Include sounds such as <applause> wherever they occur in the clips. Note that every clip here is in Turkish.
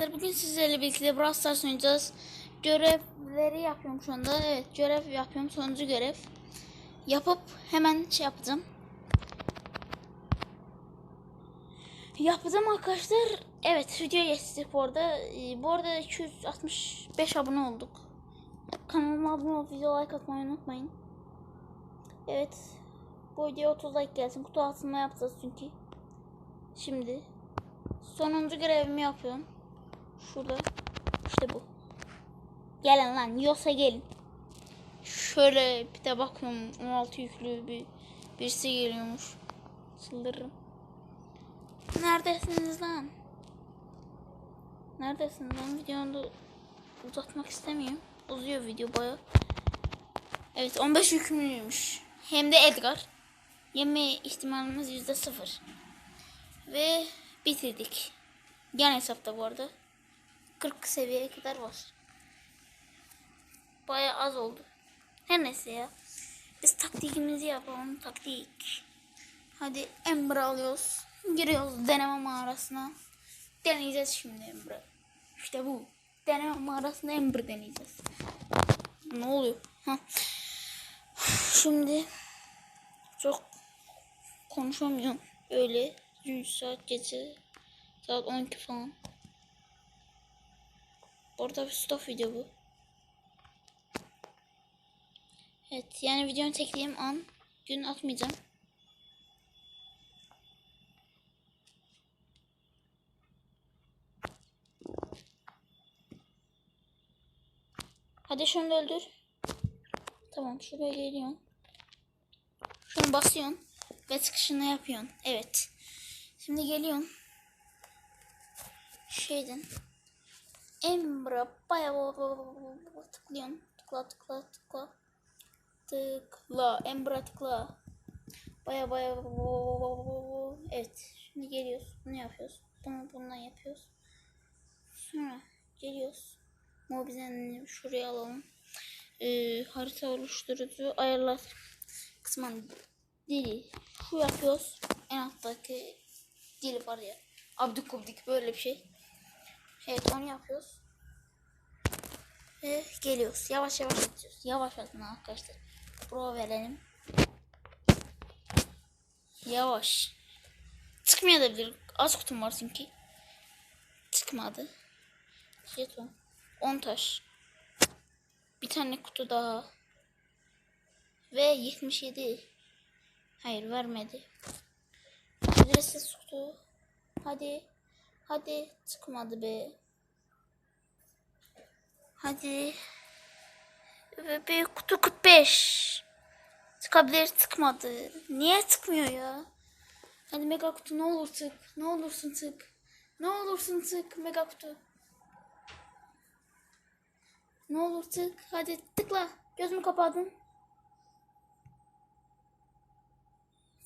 arkadaşlar bugün sizlerle birlikte Brawl Stars oynayacağız. Görevleri yapıyorum şu anda. Evet görev yapıyorum. Sonuncu görev. Yapıp hemen şey yapacağım. Yapacağım arkadaşlar. Evet video geçtik bu arada. Ee, bu arada 265 abone olduk. Kanalıma abone olup video like atmayı unutmayın. Evet. Bu videoya 30 like gelsin. Kutu altında yapacağız çünkü. Şimdi sonuncu görevimi yapıyorum. Şurada. İşte bu. Gelin lan. Yiyorsa gelin. Şöyle bir de bakıyorum 16 yüklü bir birisi geliyormuş. Çıldırırım. Neredesiniz lan? Neredesiniz lan? Videonu uzatmak istemiyorum. Uzuyor video baya. Evet 15 yükümlüymüş. Hem de Edgar. Yeme ihtimalimiz yüzde sıfır. Ve bitirdik. Yan hesapta bu arada. 40 seviyeye kadar var. Baya az oldu. Her neyse ya. Biz taktikimizi yapalım. Taktik. Hadi Ember alıyoruz. Giriyoruz deneme mağarasına. Deneyeceğiz şimdi Ember'ı. İşte bu. Deneme mağarasında Ember deneyeceğiz. Ne oluyor? Ha. Şimdi çok konuşamıyorum. Öyle 100 saat gece saat 12 falan. Bu arada bir stop video bu. Evet yani videonu çektiğim an gün atmayacağım. Hadi şunu öldür. Tamam şuraya geliyorsun. Şunu basıyorsun ve çıkışını yapıyorsun. Evet. Şimdi geliyorsun. Şeyden. Embra baya tıklıyorsun. Tıkla tıkla tıkla. Tıkla. Embra tıkla. Baya baya Evet. Şimdi geliyoruz. Bunu yapıyoruz. Bunu bundan yapıyoruz. Sonra geliyoruz. Mobizen şuraya alalım. Ee, harita oluşturucu ayarlar kısmını dili şu yapıyoruz. En alttaki dil var ya. Abdik kubdik böyle bir şey. Evet onu yapıyoruz. Ve geliyoruz. Yavaş yavaş gidiyoruz. Yavaş atın arkadaşlar. Pro verelim. Yavaş. Çıkmayabilir. Az kutum var çünkü. Çıkmadı. Jeton. 10 taş. Bir tane kutu daha. Ve 77. Hayır vermedi. Ücretsiz kutu. Hadi. Hadi. Çıkmadı be. Hadi. Bir kutu 45. Çıkabilir çıkmadı. Niye çıkmıyor ya? Hadi mega kutu ne olur tık. Ne olursun tık. Ne olursun tık mega kutu. Ne olur tık. Hadi tıkla. Gözümü kapadım.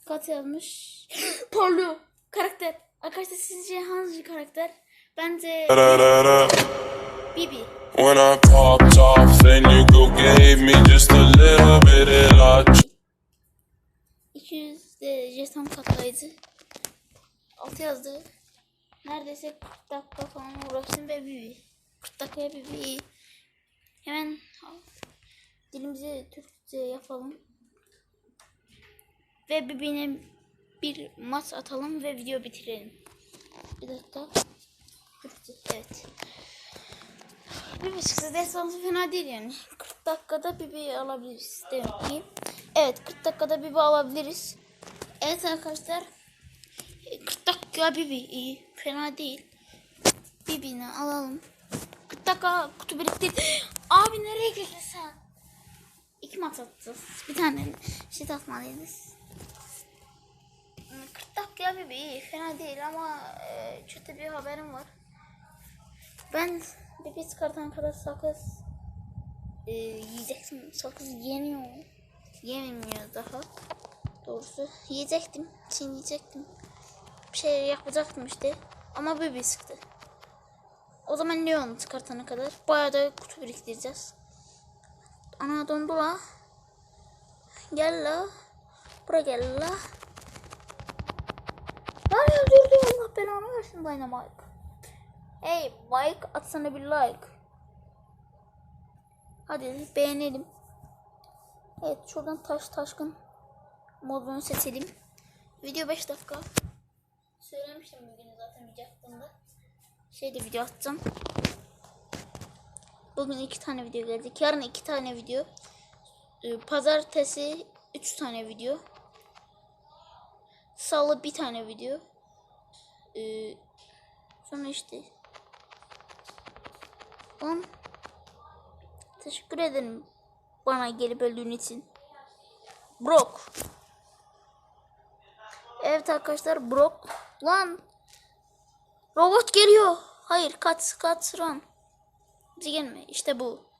Kat yazmış. <gasps> Parlıyor. Karakter. Arkadaşlar sizce hangi karakter? Bence Bibi. When I popped off, then you go gave me just a little bit of lot. 200 de jeton katlayıcı. Altı yazdı. Neredeyse 40 dakika falan uğraştım ve Bibi. 40 dakikaya Bibi. Hemen dilimizi Türkçe yapalım. Ve Bibi'ne bir maç atalım ve video bitirelim. Bir dakika. Evet. Bibi çıksa destansı fena değil yani. 40 dakikada Bibi alabiliriz demek ki. Evet 40 dakikada Bibi alabiliriz. Evet arkadaşlar. 40 dakika Bibi iyi. Fena değil. Bibi'ni alalım. 40 dakika kutu biriktir. <gasps> Abi nereye girdin sen? İki maç atacağız. Bir tane şey atmalıyız. 40 dakika Bibi iyi. Fena değil ama e, kötü bir haberim var. Ben Bibi çıkartan kadar sakız e, yiyecektim. Sakız yeniyor. Yememiyor daha. Doğrusu yiyecektim. Çiğneyecektim. Bir şey yapacaktım işte. Ama Bibi sıktı. O zaman Leon çıkartana kadar bayağı da kutu biriktireceğiz. Ana dondu la. Gel la. Buraya gel la. Belanı versin Dynamite. Hey Mike atsana bir like. Hadi beğenelim. Evet şuradan taş taşkın modunu seçelim. Video 5 dakika. Söylemiştim bugün zaten video hakkında. Şeyde video atacağım. Bugün iki tane video gelecek. Yarın iki tane video. Ee, Pazartesi üç tane video. Salı bir tane video. Ee, sonra işte 10 Teşekkür ederim bana gelip öldüğün için. Brock. Evet arkadaşlar Brock. Lan. Robot geliyor. Hayır kaç kaç run. Bize gelme. İşte bu.